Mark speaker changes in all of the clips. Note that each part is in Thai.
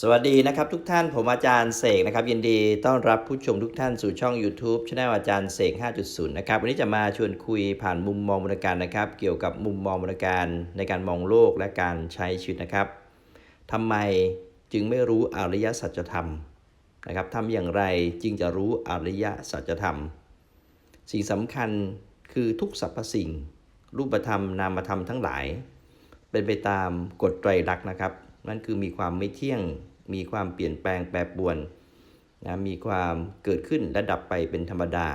Speaker 1: สวัสดีนะครับทุกท่านผมอาจารย์เสกนะครับ ยินดีต้อนรับผู้ชมทุกท่านสู่ช่อง YouTube ช anel อาจารย์เสก 5.0 นะครับ วันนี้จะมาชวนคุยผ่านมุมมองบริการนะครับ เกี่ยวกับมุมมองบริการในการมองโลกและการใช้ชีวิตนะครับทำไมจึงไม่รู้อริยสัจธรรมนะครับทำอย่างไรจึงจะรู้อริยสัจธรรม สิ่งสำคัญคือทุกสรรพสิ่ง รูปธรรมนามธรรมทั้งหลาย เป็นไปตามกฎไตรลักษณ์นะครับ นั่นคือมีความไม่เที่ยง มีความเปลี่ยนแปลงแปรปรวนนะมีความเกิดขึ้นและดับไปเป็นธรรมดา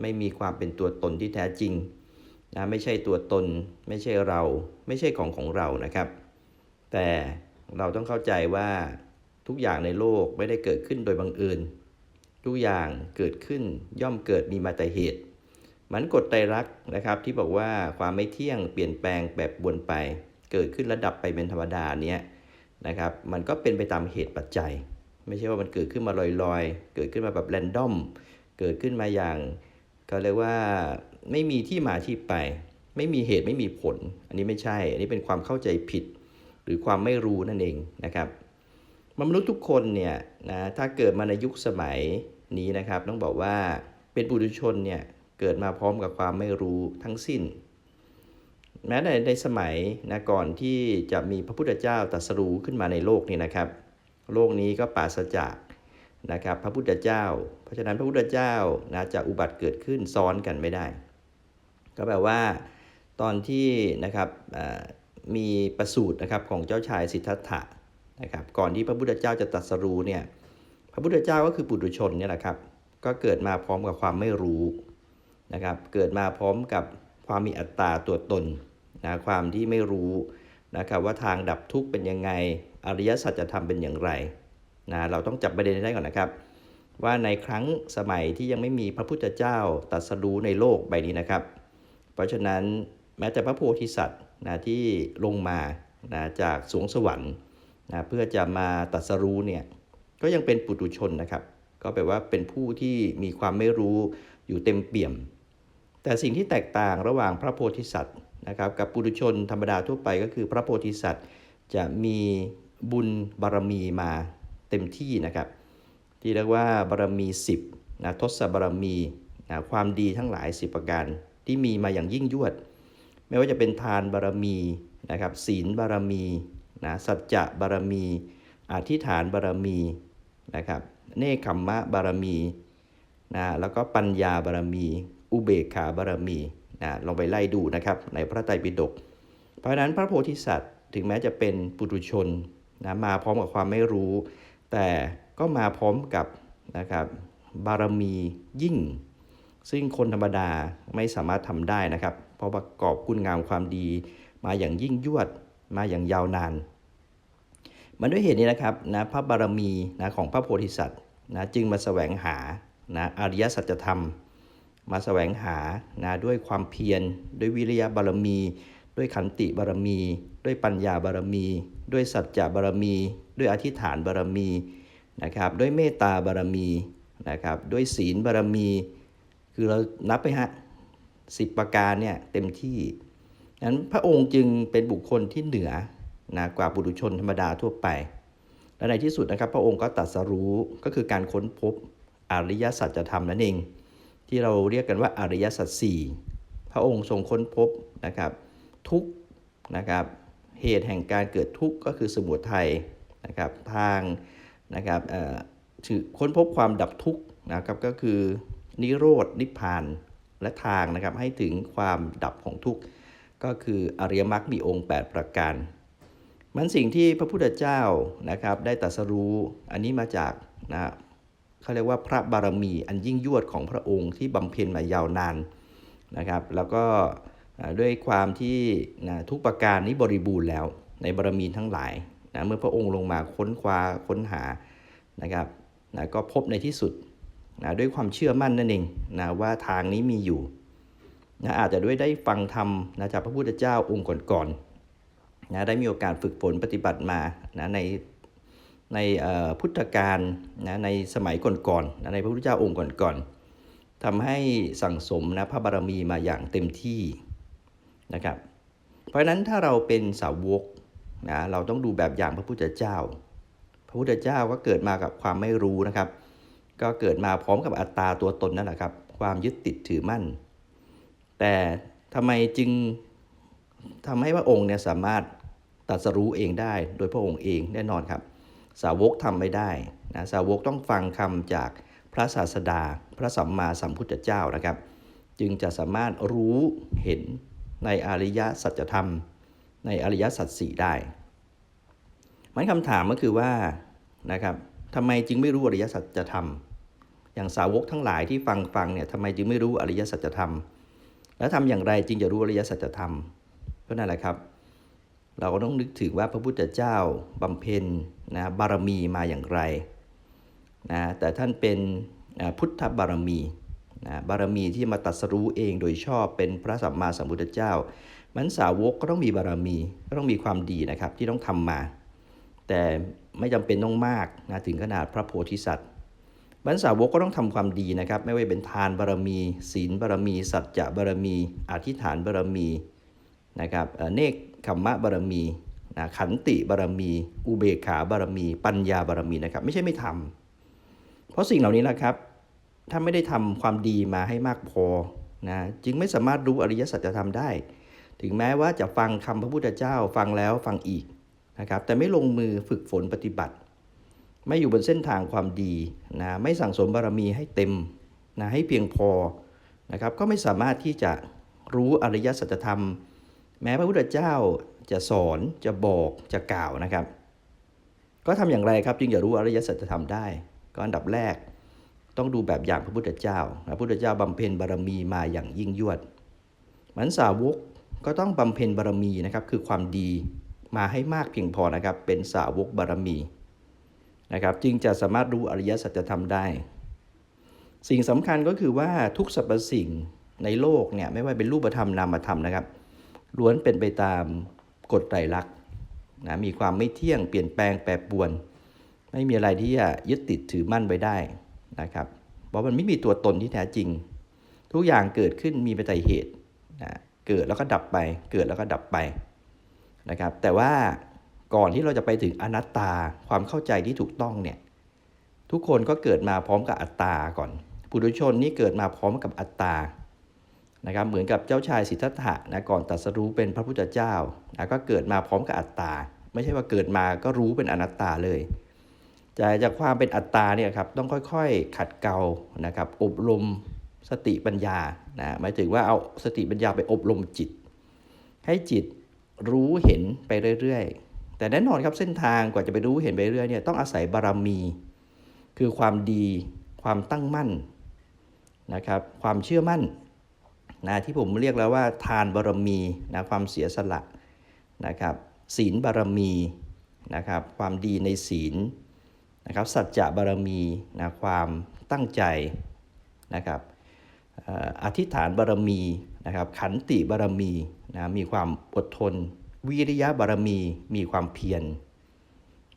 Speaker 1: ไม่มีความเป็นตัวตนที่แท้จริงนะไม่ใช่ตัวตน ไม่ใช่เรา ไม่ใช่ของของเรานะครับ แต่เราต้องเข้าใจว่าทุกอย่างในโลกไม่ได้เกิดขึ้นโดยบังเอิญ ทุกอย่างเกิดขึ้นย่อมเกิดมีมาแต่เหตุ มันกฎไตรลักษณ์นะครับที่บอกว่าความไม่เที่ยงเปลี่ยนแปลงแบบบวนไป เกิดขึ้นระดับไปเป็นธรรมดาเนี้ย นะครับ มันก็เป็นไปตามเหตุปัจจัย ไม่ใช่ว่ามันเกิดขึ้นมาลอยๆ เกิดขึ้นมาแบบแรนดอม เกิดขึ้นมาอย่างก็เรียกว่าไม่มีที่มาที่ไป ไม่มีเหตุไม่มีผล อันนี้ไม่ใช่ อันนี้เป็นความเข้าใจผิด หรือความไม่รู้นั่นเองนะครับมนุษย์ทุกคนเนี่ยนะถ้าเกิดมาในยุคสมัยนี้นะครับ ต้องบอกว่าเป็นปุถุชนเนี่ยเกิดมาพร้อมกับความไม่รู้ทั้งสิ้น แม้ในในสมัยนะก่อนที่จะมีพระพุทธเจ้าตรัสรู้ขึ้นมาในโลกนี้นะครับ โลกนี้ก็ปราศจากนะครับพระพุทธเจ้า เพราะฉะนั้นพระพุทธเจ้านะจะอุบัติเกิดขึ้นซ้อนกันไม่ได้ ก็แปลว่า ตอนที่นะครับมีประสูตรนะครับของเจ้าชายสิทธัตถะนะครับก่อนที่พระพุทธเจ้าจะตรัสรู้เนี่ยพระพุทธเจ้าก็คือปุถุชนเนี่ยแหละครับก็เกิดมาพร้อมกับความไม่รู้นะครับเกิดมาพร้อมกับความมีอัตตาตัวตน นะความที่ไม่รู้นะครับว่าทางดับทุกข์เป็นยังไงอริยสัจธรรมเป็นอย่างไรนะเราต้องจับประเด็นได้ก่อนนะครับ ว่าในครั้งสมัยที่ยังไม่มีพระพุทธเจ้าตรัสรู้ในโลกใบนี้นะครับ เพราะฉะนั้นแม้แต่พระโพธิสัตว์นะที่ลงมานะจากสวงสวรรค์นะเพื่อจะมาตรัสรู้เนี่ยก็ยังเป็นปุถุชนนะครับ ก็แปลว่าเป็นผู้ที่มีความไม่รู้อยู่เต็มเปี่ยม แต่สิ่งที่แตกต่างระหว่างพระโพธิสัตว์ นะครับกับปุถุชนธรรมดาทั่วไปก็คือพระโพธิสัตว์จะมีบุญบารมีมาเต็มที่นะครับ ที่เรียกว่าบารมี 10นะทศบารมีนะความดีทั้งหลาย 10 ประการที่มีมาอย่างยิ่งยวด ไม่ว่าจะเป็นทานบารมีนะครับศีลบารมีนะสัจจะบารมีอธิษฐานบารมีนะครับเนคขมมะบารมีนะแล้วก็ปัญญาบารมี อุเบกขาบารมี นะลองไปไล่ดูนะครับในพระไตรปิฎกเพราะฉะนั้นพระโพธิสัตว์ถึงแม้จะเป็นปุถุชนนะมาพร้อมกับความไม่รู้ แต่ก็มาพร้อมกับนะครับบารมียิ่ง ซึ่งคนธรรมดาไม่สามารถทำได้นะครับ เพราะประกอบคุณงามความดี มาอย่างยิ่งยวดมาอย่างยาวนานมันด้วยเหตุนี้นะครับนะพระบารมีนะของพระโพธิสัตว์นะจึงมาแสวงหานะอริยสัจธรรม มาแสวงหานะด้วยความเพียร ด้วยวิริยะบารมี ด้วยขันติบารมี ด้วยปัญญาบารมี ด้วยสัจจะบารมี ด้วยอธิษฐานบารมีนะครับด้วยเมตตาบารมีนะครับด้วยศีลบารมี คือเรานับไปฮะสิบประการเนี่ยเต็มที่นั้นพระองค์จึงเป็นบุคคลที่เหนือนะกว่าบุรุชนธรรมดาทั่วไป และในที่สุดนะครับพระองค์ก็ตรัสรู้ก็คือการค้นพบอริยสัจธรรมนั่นเอง ที่เราเรียกกันว่าอริยสัจสี่พระองค์ทรงค้นพบนะครับทุกนะครับเหตุแห่งการเกิดทุกข์ก็คือสมุทัยนะครับทางนะครับเอ่อถือค้นพบความดับทุกข์นะครับก็คือนิโรธนิพพานและทางนะครับให้ถึงความดับของทุกข์ก็คืออริยมรรคมีองค์ 8 ประการ มันสิ่งที่พระพุทธเจ้านะครับได้ตรัสรู้อันนี้มาจากนะ เขาเรียกว่าพระบารมีอันยิ่งยวดของพระองค์ที่บำเพ็ญมายาวนานนะครับ แล้วก็ด้วยความที่นะทุกประการนี้บริบูรณ์แล้วในบารมีทั้งหลายนะเมื่อพระองค์ลงมาค้นคว้าค้นหานะครับนะก็พบในที่สุดนะด้วยความเชื่อมั่นนั่นเองนะว่าทางนี้มีอยู่นะอาจจะด้วยได้ฟังธรรมนะจากพระพุทธเจ้าองค์ก่อนๆนะได้มีโอกาสฝึกฝนปฏิบัติมานะใน ในพุทธกาลนะในสมัยก่อนๆนะในพระพุทธเจ้าองค์ก่อนๆทำให้สั่งสมนะพระบารมีมาอย่างเต็มที่นะครับ เพราะฉะนั้นถ้าเราเป็นสาวกนะเราต้องดูแบบอย่างพระพุทธเจ้า พระพุทธเจ้าก็เกิดมากับความไม่รู้นะครับ ก็เกิดมาพร้อมกับอัตตาตัวตนนั่นแหละครับ ความยึดติดถือมั่น แต่ทำไมจึงทำให้พระองค์เนี่ยสามารถตรัสรู้เองได้โดยพระองค์เองแน่นอนครับ สาวกทำไม่ได้นะสาวกต้องฟังคำจากพระศาสดา พระสัมมาสัมพุทธเจ้านะครับ จึงจะสามารถรู้เห็นในอริยสัจธรรม ในอริยสัจสี่ได้มันคำถามก็คือว่านะครับทำไมจึงไม่รู้อริยสัจธรรม อย่างสาวกทั้งหลายที่ฟังฟังเนี่ยทำไมจึงไม่รู้อริยสัจธรรม แล้วทำอย่างไรจึงจะรู้อริยสัจธรรมก็นั่นแหละครับ เราก็ต้องนึกถึงว่าพระพุทธเจ้าบำเพ็ญนะบารมีมาอย่างไรนะแต่ท่านเป็นพุทธบารมีนะบารมีที่มาตรัสรู้เองโดยชอบเป็นพระสัมมาสัมพุทธเจ้า มันสาวกก็ต้องมีบารมีก็ต้องมีความดีนะครับที่ต้องทำมา แต่ไม่จำเป็นต้องมากนะถึงขนาดพระโพธิสัตว์บรรสาวกก็ต้องทำความดีนะครับ ไม่ว่าเป็นทานบารมี ศีลบารมี สัจจะบารมี อธิษฐานบารมี นะครับเอ่อเนกขมมะบารมีนะขันติบารมี อุเบกขาบารมี ปัญญาบารมีนะครับ ไม่ใช่ไม่ทำเพราะสิ่งเหล่านี้แหละครับ ถ้าไม่ได้ทำความดีมาให้มากพอนะจึงไม่สามารถรู้อริยสัจธรรมได้ ถึงแม้ว่าจะฟังคำพระพุทธเจ้าฟังแล้วฟังอีกนะครับ แต่ไม่ลงมือฝึกฝนปฏิบัติ ไม่อยู่บนเส้นทางความดีนะไม่สั่งสมบารมีให้เต็มนะให้เพียงพอนะครับ ก็ไม่สามารถที่จะรู้อริยสัจธรรม แม้พระพุทธเจ้าจะสอนจะบอกจะกล่าวนะครับ ก็ทำอย่างไรครับจึงจะรู้อริยสัจธรรมได้ ก็อันดับแรก ต้องดูแบบอย่างพระพุทธเจ้า พระพุทธเจ้าบำเพ็ญบารมีมาอย่างยิ่งยวดมือนสาวกก็ต้องบำเพ็ญบารมีนะครับคือความดีมาให้มากเพียงพอนะครับ เป็นสาวกบารมีนะครับ จึงจะสามารถรู้อริยสัจธรรมได้ สิ่งสำคัญก็คือว่าทุกสรรพสิ่งในโลกเนี่ยไม่ว่าเป็นรูปธรรมนามธรรมนะครับ ล้วนเป็นไปตามกฎไตรลักษณ์นะมีความไม่เที่ยงเปลี่ยนแปลงแปรปรวน ไม่มีอะไรที่จะยึดติดถือมั่นไว้ได้นะครับ เพราะมันไม่มีตัวตนที่แท้จริง ทุกอย่างเกิดขึ้นมีไปแต่เหตุนะเกิดแล้วก็ดับไป เกิดแล้วก็ดับไปนะครับ แต่ว่าก่อนที่เราจะไปถึงอนัตตาความเข้าใจที่ถูกต้องเนี่ยทุกคนก็เกิดมาพร้อมกับอัตตาก่อน ปุถุชนนี่เกิดมาพร้อมกับอัตตา นะครับเหมือนกับเจ้าชายสิทธัตถะนะก่อนตรัสรู้เป็นพระพุทธเจ้านะก็เกิดมาพร้อมกับอัตตา ไม่ใช่ว่าเกิดมาก็รู้เป็นอนัตตาเลยแต่จากความเป็นอัตตาเนี่ยครับต้องค่อยๆ ขัดเกลานะครับอบรมสติปัญญานะหมายถึงว่าเอาสติปัญญาไปอบรมจิต ให้จิตรู้เห็นไปเรื่อยๆ แต่แน่นอนครับเส้นทางกว่าจะไปรู้เห็นไปเรื่อยเนี่ยต้องอาศัยบารมี คือความดี ความตั้งมั่นนะครับความเชื่อมั่น นะที่ผมเรียกแล้วว่าทานบารมีนะความเสียสละนะครับศีลบารมีนะครับความดีในศีลนะครับสัจจะบารมีนะความตั้งใจนะครับเอ่ออธิษฐานบารมีนะครับขันติบารมีนะมีความอดทน วิริยะบารมีมีความเพียร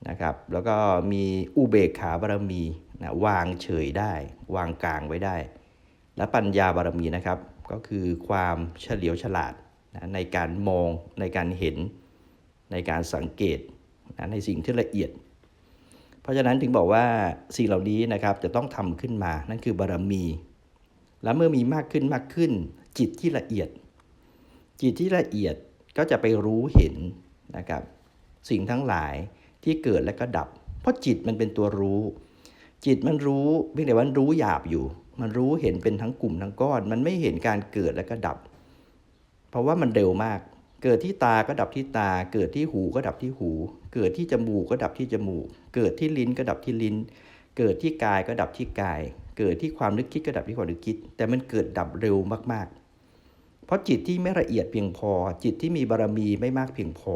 Speaker 1: นะครับแล้วก็มีอุเบกขาบารมีนะวางเฉยได้ วางกลางไว้ได้ และปัญญาบารมีนะครับ ก็คือความเฉลียวฉลาดนะในการมองในการเห็นในการสังเกตนะในสิ่งที่ละเอียด เพราะฉะนั้นถึงบอกว่าสิ่งเหล่านี้นะครับจะต้องทำขึ้นมานั่นคือบารมี และเมื่อมีมากขึ้นมากขึ้น จิตที่ละเอียด จิตที่ละเอียดก็จะไปรู้เห็นนะครับสิ่งทั้งหลายที่เกิดและก็ดับ เพราะจิตมันเป็นตัวรู้ จิตมันรู้เพียงแต่ว่ารู้หยาบอยู่ มันรู้เห็นเป็นทั้งกลุ่มทั้งก้อน มันไม่เห็นการเกิดและก็ดับ เพราะว่ามันเร็วมาก เกิดที่ตาก็ดับที่ตา เกิดที่หูก็ดับที่หู เกิดที่จมูกก็ดับที่จมูก เกิดที่ลิ้นก็ดับที่ลิ้น เกิดที่กายก็ดับที่กาย เกิดที่ความนึกคิดก็ดับที่ความนึกคิด แต่มันเกิดดับเร็วมากๆ เพราะจิตที่ไม่ละเอียดเพียงพอ จิตที่มีบารมีไม่มากเพียงพอ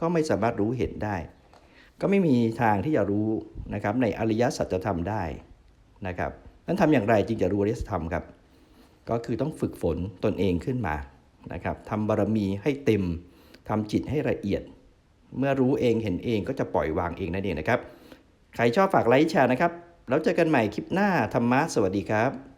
Speaker 1: ก็ไม่สามารถรู้เห็นได้ ก็ไม่มีทางที่จะรู้นะครับในอริยสัจธรรมได้นะครับ นั้นทำอย่างไรจึงจะรู้อริยธรรมครับ ก็คือต้องฝึกฝนตนเองขึ้นมานะครับทำบารมีให้เต็มทำจิตให้ละเอียด เมื่อรู้เองเห็นเองก็จะปล่อยวางเองนั่นเองนะครับ ใครชอบฝากไลค์แชร์นะครับ แล้วเจอกันใหม่คลิปหน้าธรรมะสวัสดีครับ